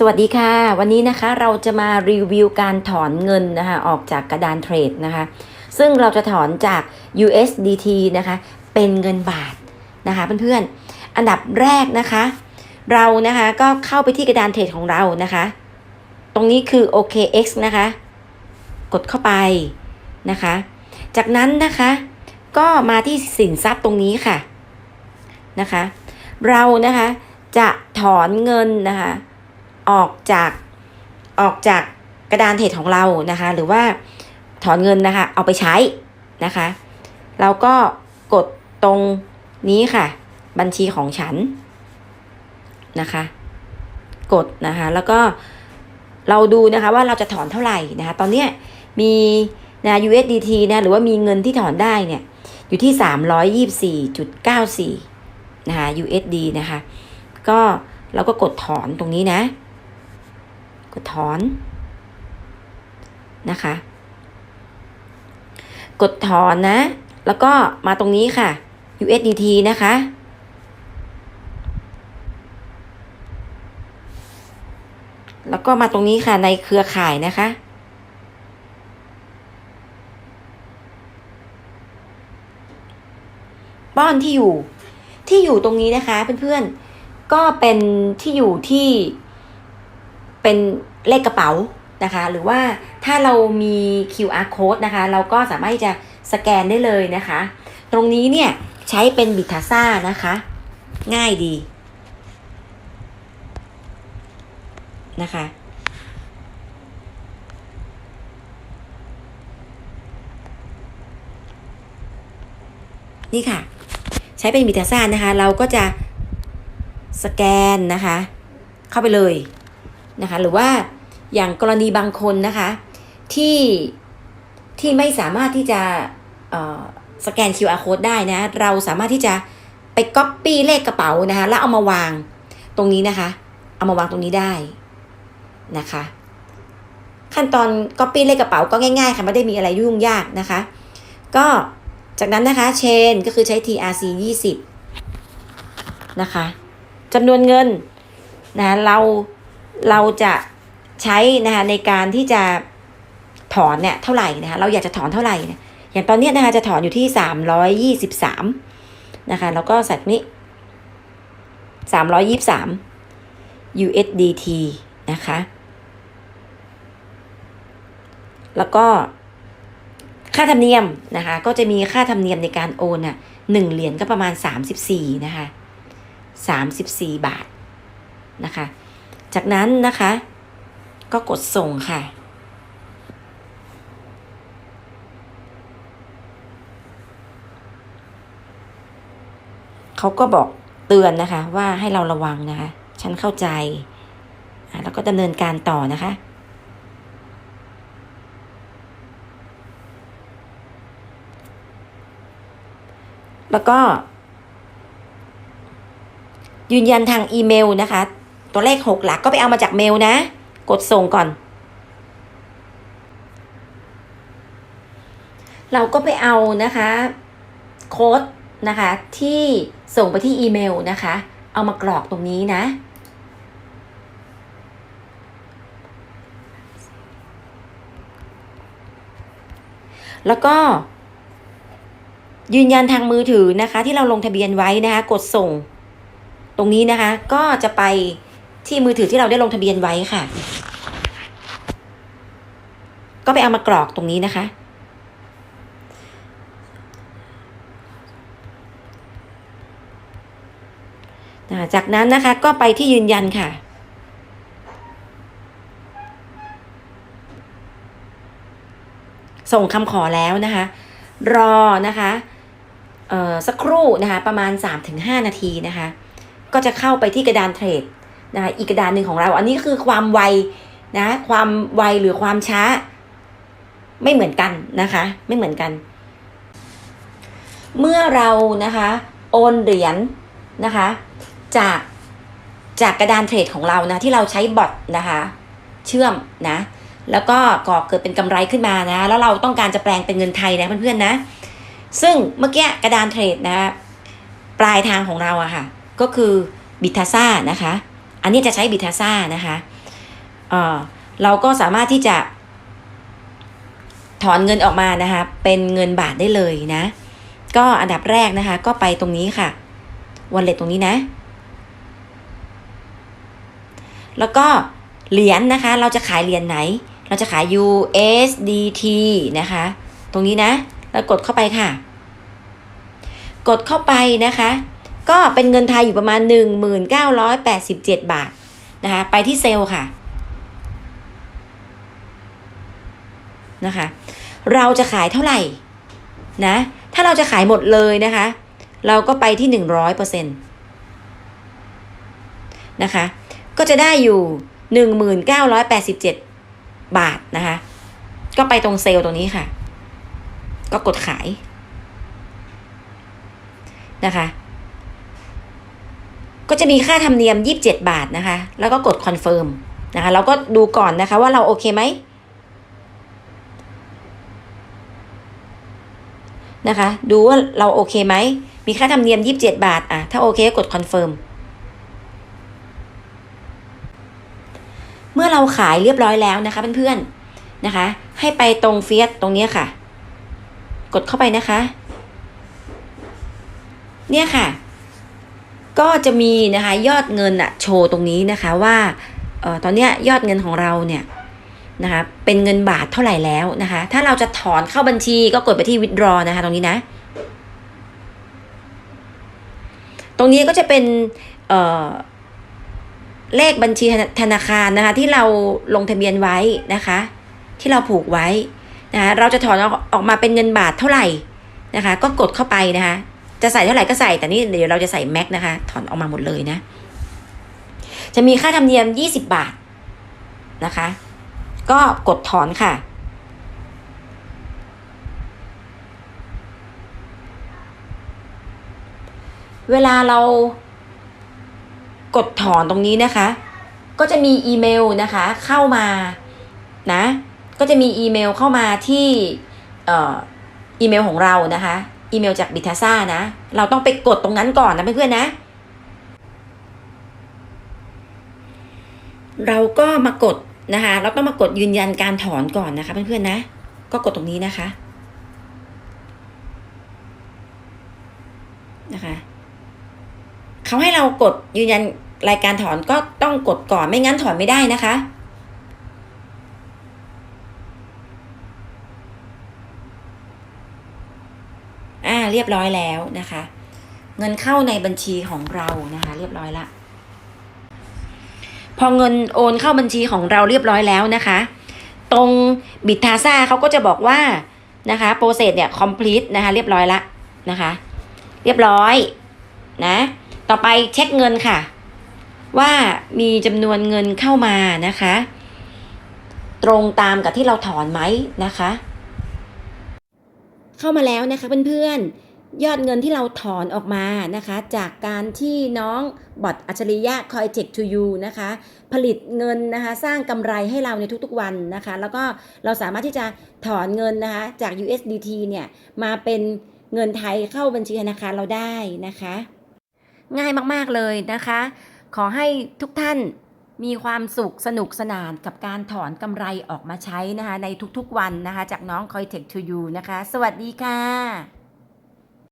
สวัสดีค่ะ วันนี้นะคะเราจะมารีวิวการถอนเงินนะคะออกจากกระดานเทรดนะคะ ซึ่งเราจะถอนจาก USDT นะคะ เป็นเงินบาทนะคะเพื่อนๆ อันดับแรกนะคะ เรานะคะก็เข้าไปที่กระดานเทรดของเรานะคะ ตรงนี้คือ OKX นะคะ กดเข้าไปนะคะ จากนั้นนะคะก็มาที่สินทรัพย์ตรงนี้ค่ะนะคะ เรานะคะจะถอนเงินนะคะ ออกจากออกจากกระดานเทรดของเรานะคะ หรือว่าถอนเงินนะคะ เอาไปใช้นะคะ เราก็กดตรงนี้ค่ะ บัญชีของฉันนะคะ กดนะคะ แล้วก็เราดูนะคะว่าเราจะถอนเท่าไหร่นะคะ ตอนเนี้ยมีนะ USDT นะหรือว่ามีเงินที่ถอนได้เนี่ย อยู่ที่ 324.94 นะคะ USD นะคะ ก็เราก็กดถอนตรงนี้นะ กดถอนนะคะ กดถอนนะ แล้วก็มาตรงนี้ค่ะ USDT นะคะ แล้วก็มาตรงนี้ค่ะในเครือข่ายนะคะป้อนที่อยู่ที่อยู่ตรงนี้นะคะเพื่อนๆก็เป็นที่อยู่ที่ เป็นเลขกระเป๋านะคะ หรือว่าถ้าเรามี QR code นะคะ เราก็สามารถที่จะสแกนได้เลยนะคะ ตรงนี้เนี่ยใช้เป็นบิทาซ่านะคะ ง่ายดีนะคะนี่ค่ะ ใช้เป็นบิทาซ่านะคะ เราก็จะสแกนนะคะ เข้าไปเลย นะคะหรือว่าอย่างกรณีบางคนนะคะที่ที่ไม่สามารถที่จะสแกน QR code ได้นะ เราสามารถที่จะไป Copy เลขกระเป๋านะคะแล้วเอามาวางตรงนี้นะคะ เอามาวางตรงนี้ได้นะคะ ขั้นตอน Copy เลขกระเป๋าก็ง่ายๆค่ะไม่ได้มีอะไรยุ่งยากนะคะ ก็จากนั้นนะคะเชนก็คือใช้ TRC 20นะคะจำนวนเงินนะเรา เราจะใช้นะคะในการที่จะถอนเนี่ยเท่าไหร่นะคะเราอยากจะถอนเท่าไหร่เนี่ยอย่างตอนนี้นะคะจะถอนอยู่ที่สามร้อยยี่สิบสามนะคะแล้วก็ส่ตรงนี้สามร้อยยี่สาม USDT นะคะ แล้วก็ค่าธรรมเนียมนะคะ ก็จะมีค่าธรรมเนียมในการโอนอะหนึ่งเหรียญก็ประมาณสามสิบสี่นะคะสามสิบสี่บาทนะคะ จากนั้นนะคะ ก็กดส่งค่ะ เขาก็บอกเตือนนะคะว่าให้เราระวังนะคะ ฉันเข้าใจ แล้วก็ดำเนินการต่อนะคะแล้วก็ ยืนยันทางอีเมลนะคะ ตัวเลขหกหลักก็ไปเอามาจากเมลนะ กดส่งก่อน เราก็ไปเอานะคะโค้ดนะคะที่ส่งไปที่อีเมลนะคะ เอามากรอกตรงนี้นะ แล้วก็ ยืนยันทางมือถือนะคะ ที่เราลงทะเบียนไว้นะคะ กดส่งตรงนี้นะคะก็จะไป ที่มือถือที่เราได้ลงทะเบียนไว้ค่ะ ก็ไปเอามากรอกตรงนี้นะคะ จากนั้นนะคะก็ไปที่ยืนยันค่ะส่งคำขอแล้วนะคะ รอนะคะสักครู่นะคะ ประมาณ 3-5 นาทีนะคะ ก็จะเข้าไปที่กระดานเทรด นะอีกกระดานหนึ่งของเรา อันนี้คือความไวนะความไวหรือความช้า ไม่เหมือนกันนะคะ ไม่เหมือนกัน เมื่อเรานะคะโอนเหรียญนะคะ จากจากกระดานเทรดของเรานะที่เราใช้บอทนะคะ เชื่อมนะ แล้วก็ก่อเกิดเป็นกำไรขึ้นมานะ แล้วเราต้องการจะแปลงเป็นเงินไทยนะเพื่อนๆนะ ซึ่งเมื่อกี้กระดานเทรดนะปลายทางของเราอะค่ะ ก็คือบิทาซ่านะคะ อันนี้จะใช้บิทาซ่านะคะเออเราก็สามารถที่จะถอนเงินออกมานะคะ เป็นเงินบาทได้เลยนะ ก็อันดับแรกนะคะ ก็ไปตรงนี้ค่ะ wallet ตรงนี้นะ แล้วก็เหรียญนะคะ เราจะขายเหรียญไหน เราจะขาย USDT นะคะ ตรงนี้นะ แล้วกดเข้าไปค่ะ กดเข้าไปนะคะ ก็เป็นเงินไทยอยู่ประมาณ 1987 บาทนะคะไปที่เซลล์ค่ะนะคะเราจะขายเท่าไหร่นะถ้าเราจะขายหมดเลยนะคะ เราก็ไปที่ 100%นะคะก็จะได้อยู่ 1987 บาทนะคะก็ไปตรงเซลล์ตรงนี้ค่ะ ก็กดขายนะคะ ก็จะมีค่าธรรมเนียม 27 บาทนะคะ แล้วก็กดคอนเฟิร์มนะคะเราก็ดูก่อนนะคะว่าเราโอเคไหมนะคะ ดูว่าเราโอเคไหม มีค่าธรรมเนียม 27 บาทอะถ้าโอเคก็กดคอนเฟิร์มเมื่อเราขายเรียบร้อยแล้วนะคะเพื่อนๆนะคะ ให้ไปตรงเฟียสตรงนี้ค่ะ กดเข้าไปนะคะ เนี่ยค่ะ ก็จะมีนะคะยอดเงินอะโชว์ตรงนี้นะคะว่าออตอนนี้ยอดเงินของเราเนี่ยนะคะเป็นเงินบาทเท่าไหร่แล้วนะคะ ถ้าเราจะถอนเข้าบัญชีก็กดไปที่ withdraw นะคะ ตรงนี้นะ ตรงนี้ก็จะเป็นเเลขบัญชีธนาคารนะคะ ที่เราลงทะเบียนไว้นะคะ ที่เราผูกไว้นะคะเราจะถอนออกมาเป็นเงินบาทเท่าไหร่นะคะ ก็กดเข้าไปนะคะ จะใส่เท่าไหร่ก็ใส่แต่นี่เดี๋ยวเราจะใส่แม็กนะคะ ถอนออกมาหมดเลยนะ จะมีค่าธรรมเนียม20บาทนะคะ ก็กดถอนค่ะ เวลาเรากดถอนตรงนี้นะคะ ก็จะมีอีเมลนะคะ เข้ามานะ ก็จะมีอีเมลเข้ามาที่อออีเมลของเรานะคะ อีเมลจากบิทาซ่านะ เราต้องไปกดตรงนั้นก่อนนะเพื่อนๆนะ เราก็มากดนะคะ เราต้องมากดยืนยันการถอนก่อนนะคะเพื่อนๆนะ ก็กดตรงนี้นะคะนะคะเขาให้เรากดยืนยันรายการถอนก็ต้องกดก่อนไม่งั้นถอนไม่ได้นะคะ เรียบร้อยแล้วนะคะ เงินเข้าในบัญชีของเรานะคะ เรียบร้อยละ พอเงินโอนเข้าบัญชีของเราเรียบร้อยแล้วนะคะ ตรงบิทาซ่าเขาก็จะบอกว่านะคะโปรเซสเนี่ย complete นะคะ เรียบร้อยละนะคะ เรียบร้อยนะต่อไปเช็คเงินค่ะ ว่ามีจำนวนเงินเข้ามานะคะ ตรงตามกับที่เราถอนไหมนะคะ เข้ามาแล้วนะคะเพื่อนๆ ยอดเงินที่เราถอนออกมานะคะ จากการที่น้องบอทอัจฉริยะ Coin Tech to You นะคะ ผลิตเงินนะคะ สร้างกำไรให้เราในทุกๆวันนะคะ แล้วก็เราสามารถที่จะถอนเงินนะคะ จาก USDT เนี่ยมาเป็นเงินไทยเข้าบัญชีธนาคารเราได้นะคะ ง่ายมากๆเลยนะคะ ขอให้ทุกท่าน มีความสุขสนุกสนานกับการถอนกำไรออกมาใช้นะคะในทุกๆวันนะคะจากน้อง Coin Tech to You นะคะ สวัสดีค่ะ